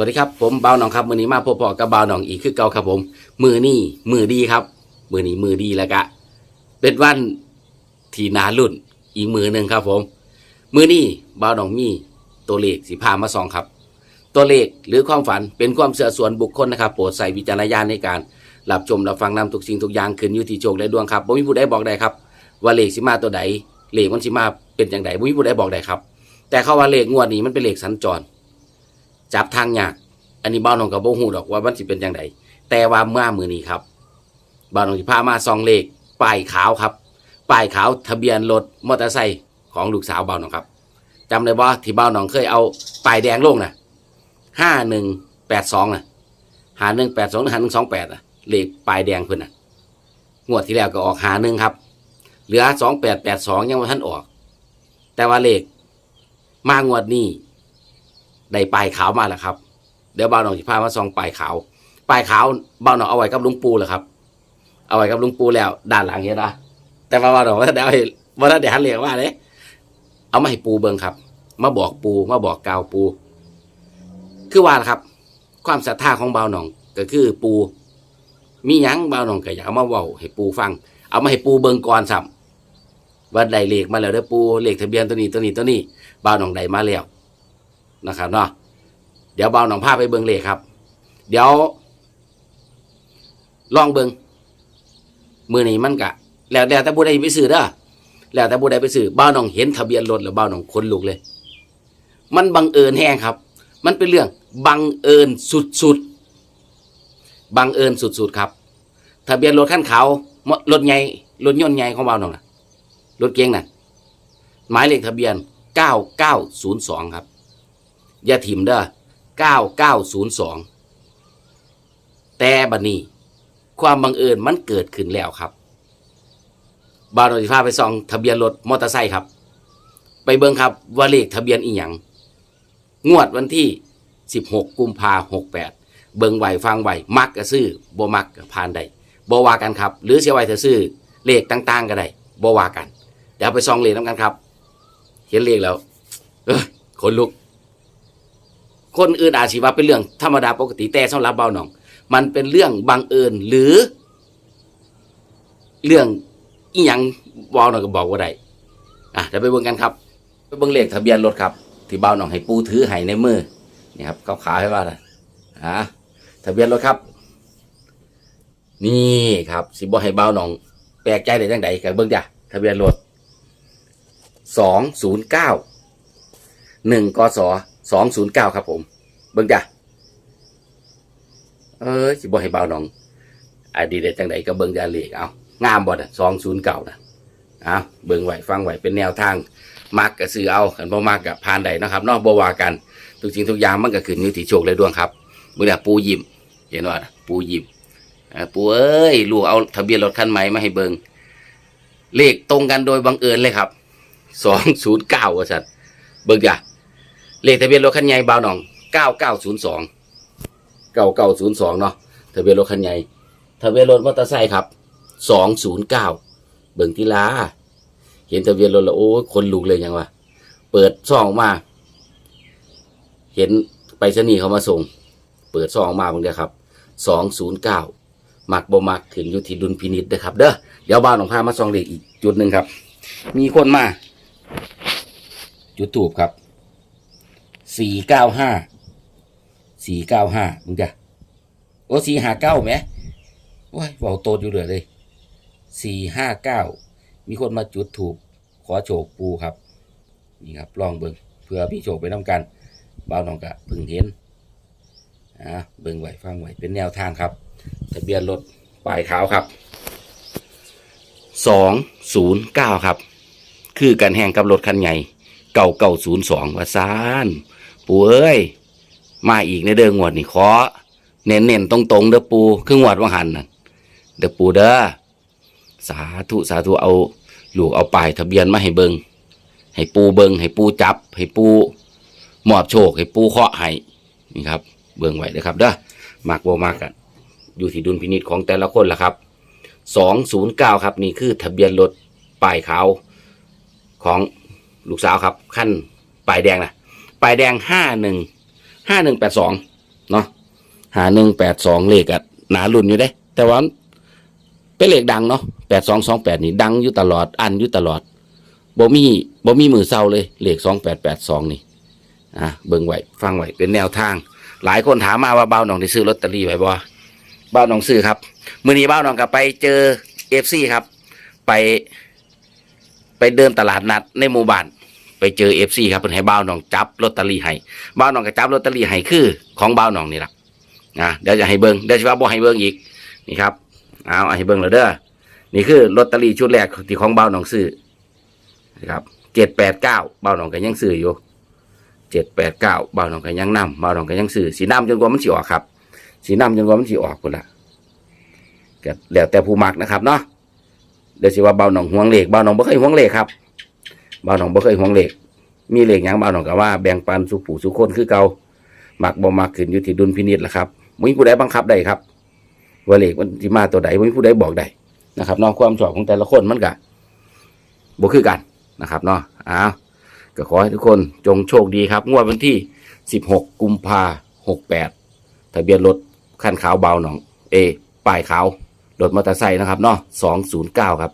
วัสดีครับผมเบาหนองครับมือนี้มาพบกับเบาหนองอีกคือเก่าครับผม มือนี่มือดีครับ มือนี้มือดีแล้วก็เป็นวันที่นารุ่นอีกมือหนึ่งครับผม มือนี่เบาหนองมีตัวเลขสิพามาสองครับ ตัวเลขหรือความฝันเป็นความเชื่อส่วนบุคคลนะครับโปรดใส่วิจารณญาณในการรับชมรับฟังนำทุกสิ่งทุกอย่างขึ้นอยู่ที่โชคและดวงครับบ่มีผู้ใดบอกได้ครับ ว่าเลขสิมาตัวใดเลขมันสิมาเป็นอย่างไรบ่มีผู้ใดบอกได้ครับ แต่เขาว่าเลขงวดนี้มันเป็นเลขสัญจร จับทางยาก อันนี้บ้านของกับโบหูดอกว่ามันสิเป็นยังไงแต่ว่าเมื่อมือนี้ครับบ้านของที่พามาซองเลขป้ายขาวครับป้ายขาวทะเบียนรถมอเตอร์ไซค์ของลูกสาวบ้านของครับจำได้ว่าที่บ้านของเคยเอาป้ายแดงลงนะห้าหนึ่งแปดสองนะหาหนึ่งแปดสองหาหนึ่งสองแปดนะเลขป้ายแดงเพื่อนนะงวดที่แล้วก็ออกหาหนึ่งครับ เหลือสองแปดแปดสองยังไม่ทันออก แต่ว่าเลขมางวดนี้ ได้ปลายขาวมาแล้วครับ เดี๋ยวบ่าวหนองสิพามาส่องปลายขาวปลายขาวบ่าวหนองเอาไว้กับลุงปูเหรอครับ เอาไว้กับลุงปูแล้ว ด้านหลังเห็นนะแต่ว่าบ่าวหนองว่าได้เอาให้ว่าได้หันเหลียงว่าเลยเอามาให้ปูเบิงครับ มาบอกปูมาบอกกาวปู คือว่าล่ะครับ ความศรัทธาของบ่าวหนองก็คือปูมีหยังบ่าวหนองก็อยากเอามาเว้าให้ปูฟัง เอามาให้ปูเบิงก่อนซ้ำว่าได้เลขมาแล้วเด้อปูเลขทะเบียนตัวนี้ตัวนี้ตัวนี้บ่าวหนองได้มาแล้ว นะครับเนาะเดี๋ยวเบาหนองผ้าไปเบิงเลขครับ เดี๋ยว ลองเบิงมือนี้มันกะ แล้วแล้วแต่ผู้ใดไปซื้อเด้อแล้วแต่ผู้ใดไปซื้อเบ้าหนองเห็นทะเบียนรถแล้วเบ้าหนองคนลุกเลย มันบังเอิญแห้งครับ มันเป็นเรื่องบังเอิญสุดๆบังเอิญสุดๆครับ ทะเบียนรถขั้นขาวรถใหญ่รถยนต์ใหญ่ของเบ้าหนองนะรถเก๋งน่ะหมายเลขทะเบียน 9902 ครับ อย่าถิ่มเด้อ9902แต่บัดนี้ ความบังเอิญมันเกิดขึ้นแล้วครับ บาวโนติพาไปส่องทะเบียนรถมอเตอร์ไซค์ครับ ไปเบิ่งครับว่าเลขทะเบียนอีหยังงวดวันที่ 16 กุมภา68เบิ่งไหวฟังไหวมักก็ซื้อบ่มักก็ผ่านได้บ่ว่ากันครับ หรือเสียไหวเธอซื้อเลขต่าง ๆ ก็ได้บ่ว่ากัน เดี๋ยวไปส่องเลขน้ำกันครับ เห็นเลขแล้วเอ้ยขนลุก คนอื่นอาจสิว่าเป็นเรื่องธรรมดาปกติแต่สำหรับเบาหนอง มันเป็นเรื่องบังเอิญหรือ เรื่องอีหยังเบาหนองก็บอกว่าได้อะเดี๋ยวไปเบิ่งกันครับไปเบิ่งเลขทะเบียนรถครับ ที่เบาหนองให้ปูถือให้ในมือนี่ครับเขาขาวให้ว่าอะไรอะทะเบียนรถครับ นี่ครับ สิบ่ให้เบาหนอง แปลกใจได้จังใดกันเบิ่งจ้ะทะเบียนรถสองศูนย์เก้าหนึ่งกศ สองศูนย์เก้าครับผม เบิ่งจ้ะเอ้ยสิบ่ให้เบาหนองอดีตได้จังไดก็เบิ่งจ้าเลขเอางามบ่นะสองศูนย์เก้านะเอาเบิ่งไหวฟังไหวเป็นแนวทางมักก็ซื้อเอาคันบ่มักก็ผ่านได้นะครับนอกบวากัน ทุกสิ่งทุกอย่างมันก็ขึ้นอยู่ที่โชคและดวงครับมื้อนี้ปูยิมเห็นว่าปูยิมปูเอ้ยลูกเอาทะเบียนรถคันใหม่มาให้เบิงเลขตรงกันโดยบังเอิญเลยครับสองศูนย์เก้าว่าซั่นเบิงจ้ะ เลขทะเบียนรถคันใหญ่บาวหนอง9902 9902เนาะทะเบียนรถคันใหญ่ทะเบียนรถมอเตอร์ไซค์ครับ209เบิ่งทีลาเห็นทะเบียนรถแล้วโอ้คนลุกเลยยังวะเปิดซองออกมา เห็นไปรษณีเขามาส่ง เปิดซองออกมาเบิ่งเด้อครับ209มักบ่มักขึ้นอยู่ที่ดุลพินิจนะครับ เด้อเดี๋ยวบ้านของพามาซองเลขอีกจุดหนึ่งครับ มีคนมา จุดตูบครับ สี่เก้าห้าสี่เก้าห้ามึงจ้ะโอ้สี่ห้าเก้าไหมว้ายเบาโตอยู่เหลยเลยสี่ห้าเก้ามีคนมาจุดถูกขอโชคปูครับ นี่ครับลองเบิ่งเพื่อพี่โชคไปน้ำกันบ่าวน้องกะพึ่งเห็นอ่าเบิ่งไหวฟังไหวเป็นแนวทางครับทะเบียนรถป้ายขาวครับสองศูนย์เก้าครับ คือกันแห่งกับรถคันใหญ่เก่าเก่าศูนย์สองว่าซาน ปูเอ้ย มาอีกในเด้องวดนี่ขอ เน้นเน้นๆตรงตรงเด้อปูคืองวดว่าหันน่ะเด้อปูเด้อสาธุสาธุเอาลูกเอาป้ายทะเบียนมาให้เบิงให้ปูเบิงให้ปูจับ ให้ปูมอบโชค ให้ปูเคาะให้นี่ครับ เบิงไว้เด้อครับเด้อมากบ่มากกันอยู่ที่ดุลพินิจของแต่ละคนละครับสองศูนย์เก้าครับ นี่คือทะเบียนรถป้ายขาวของลูกสาวครับขั้นป้ายแดงนะ ป้ายแดงห้าหนึ่งห้าหนึ่งแปดสองเนาะหาหนึ่งแปดสองเลขอะหนารุ่นอยู่เด้ แต่ว่าเป็นเลขดังเนาะแปดสองสองแปดนี่ดังอยู่ตลอดอันอยู่ตลอดบ่มีบ่มีมือเศร้าเลยเลขสองแปดแปดสองนี่อะเบิ่งไหวฟังไหวเป็นแนวทาง หลายคนถามมาว่าเบ้าหนองได้ซื้อลอตเตอรี่ไว้บ่เบ้าหนองซื้อครับมื้อนี้เบ้าหนองก็ไปเจอเอฟซีครับ ไป ไปเดินตลาดนัดในหมู่บ้าน ไปเจอเอฟซีครับเพิ่นให้บ้าวหนองจับลอตเตอรี่ให้บ้าวหนองก็จับลอตเตอรี่ให้คือ ของบ้าวหนองนี่ล่ะนะเดี๋ยวจะให้เบิ่งเดี๋ยวสิว่าบ่ให้เบิ่งอีกนี่ครับเอาให้เบิ่งแล้วเด้อนี่คือลอตเตอรี่ชุดแรกที่ของบ้าวหนองซื้อนะครับ789บ้าวหนองก็ยังซื้ออยู่789บ้าวหนองก็ยังนำบ้าวหนองก็ยังซื้อสีน้ำจนกว่ามันสิออกครับ สีน้ำจนกว่ามันสิออกพุ่นละก็แล้วแต่ผู้มักนะครับเนาะเดี๋ยวสิว่าเบาหนองห่วงเหล็กเบาหนองบ่เคยห่วงเหล็กครับ บาหนองบ่เคยห่วงเหล็กมีเหล็กยังเบาหนองก็ว่าแบ่งปันสู่ผู้สู่คนคือเก่ามักบ่มักขึ้นอยู่ที่ดุลพินิจล่ะครับบ่มีผู้ใดบังคับได้ครับว่าเหล็กมันสิมาตัวใดบ่มีผู้ใดบอกได้นะครับนอกความชอบของแต่ละคนมันก็บ่คือกันนะครับเนาะอ้าวก็ขอให้ทุกคนจงโชคดีครับ งวดวันที่ 16 กุมภา68ทะเบียนรถคันขาวเบาหนอง เอ ป้ายขาว รถมอเตอร์ไซค์นะครับเนาะสองศูนย์เก้าครับ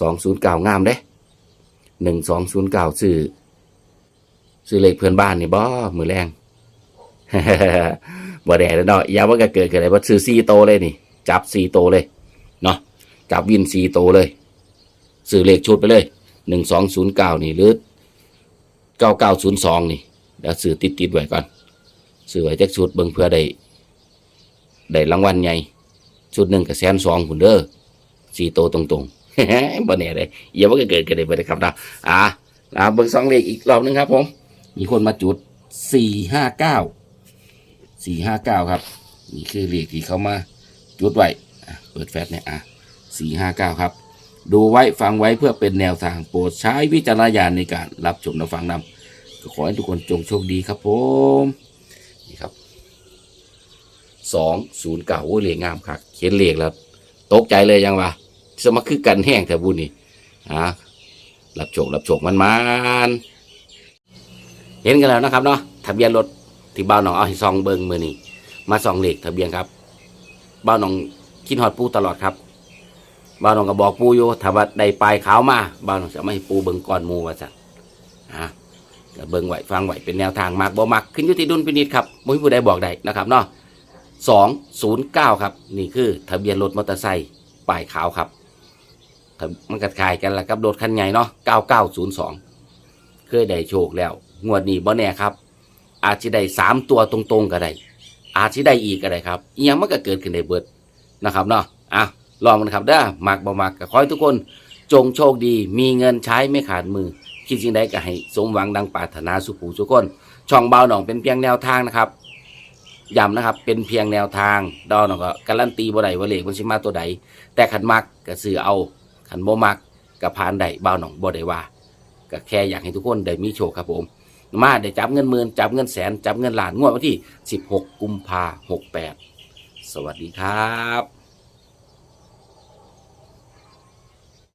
สองศูนย์เก้างามเด้ หนึ่งสองศูนย์เก้าซื้อซื้อเลขเพื่อนบ้านนี่บ่มือแรงบ่แดดแล้วเนาะยาว่าก็เกิดเกิดอะไรว่าซื้อซีโตเลยนี่ จับซีโตเลยเนาะจับวินซีโตเลยซื้อเลขชุดไปเลยหนึ่งสองศูนย์เก้านี่หรือเก้าเก้าศูนย์สองนี่เดี๋ยวซื้อติดติดไว้ก่อนซื้อไว้จักชุดเบิ่งเพื่อได้ได้รางวัลใหญ่ชุดหนึ่งกับแสนสองคุณเด้อสี่โตตรงๆ บ่แน่เลยอย่าว่าเกิดกันเลยบ่ได้ครับนะอ่าอ่าเบิ่งสองเลขอีกรอบหนึงครับผม มีคนมาจุดสี่ห้าเก้าสี่ห้าเก้าครับ นี่คือเลขที่เขามาจุดไว้เปิดแฟลชเนี่ยอะสี่ห้าเก้าครับ ดูไว้ฟังไว้เพื่อเป็นแนวทางโปรดใช้วิจารณญาณในการรับชมและฟังนำก็ขอให้ทุกคนจงโชคดีครับผมนี่ครับสองศูนย์เก่าโอ้ยเลขงามครับเขียนเลขแล้วตกใจเลยยังวะ สมาคือกันแห้งแต่บุญนี่อะรับโชครับโชคมันมันเห็นกันแล้วนะครับเนาะทะเบียนรถที่บ้านหนองเอาให้ซองเบิงมือนี่มาซองเหลขทะเบียนครับบ้านหนองคิดฮอดปูตลอดครับบ้านหนองก็บอกปูอยู่ถ้าว่าได้ปลายขาวมาบ้านหนองจะไม่ให้ปูเบิงก่อนมูว่าสั่นอะก็เบิงไหวฟังไหวเป็นแนวทางมากบ่มักขึ้นอยู่ที่ดุลพินิจครับไม่มีผู้ใดบอกได้นะครับเนาะสองศูนย์เก้าครับ นี่คือทะเบียนรถมอเตอร์ไซค์ป้ายขาวครับ มันกระคายกันละกับรถคันใหญ่เนาะเก้าเก้าศูนย์สองเคยได้โชคแล้ว งวดนี้บ่แน่ครับ อาจจะได้สามตัวตรงๆก็ได้อาจจะได้อีกก็ได้ครับอีหยังมันก็เกิดขึ้นในเบิดนะครับเนาะอะลองมันครับเด้อมักบ่มักก็ขอให้ทุกคน จงโชคดี มีเงินใช้ไม่ขาดมือ คิดสิ่งใดก็ให้สมหวังดังปรารถนาสุขูสุขคน ช่องเบาหนองเป็นเพียงแนวทางนะครับย้ำนะครับ เป็นเพียงแนวทางดอนก็การันตีบ่ได้ว่าเลขมันสิมาตัวใดแต่ขันมักก็ซื้อเอา ขันบ่มักกับพานได้บ่าวหนองบ่ได้ว่าก็แค่อยากให้ทุกคนได้มีโชคครับผม มาได้จับเงินหมื่นจับเงินแสนจับเงินล้านงวดวันที่ 16 กุมภาหกแปดสวัสดีครับ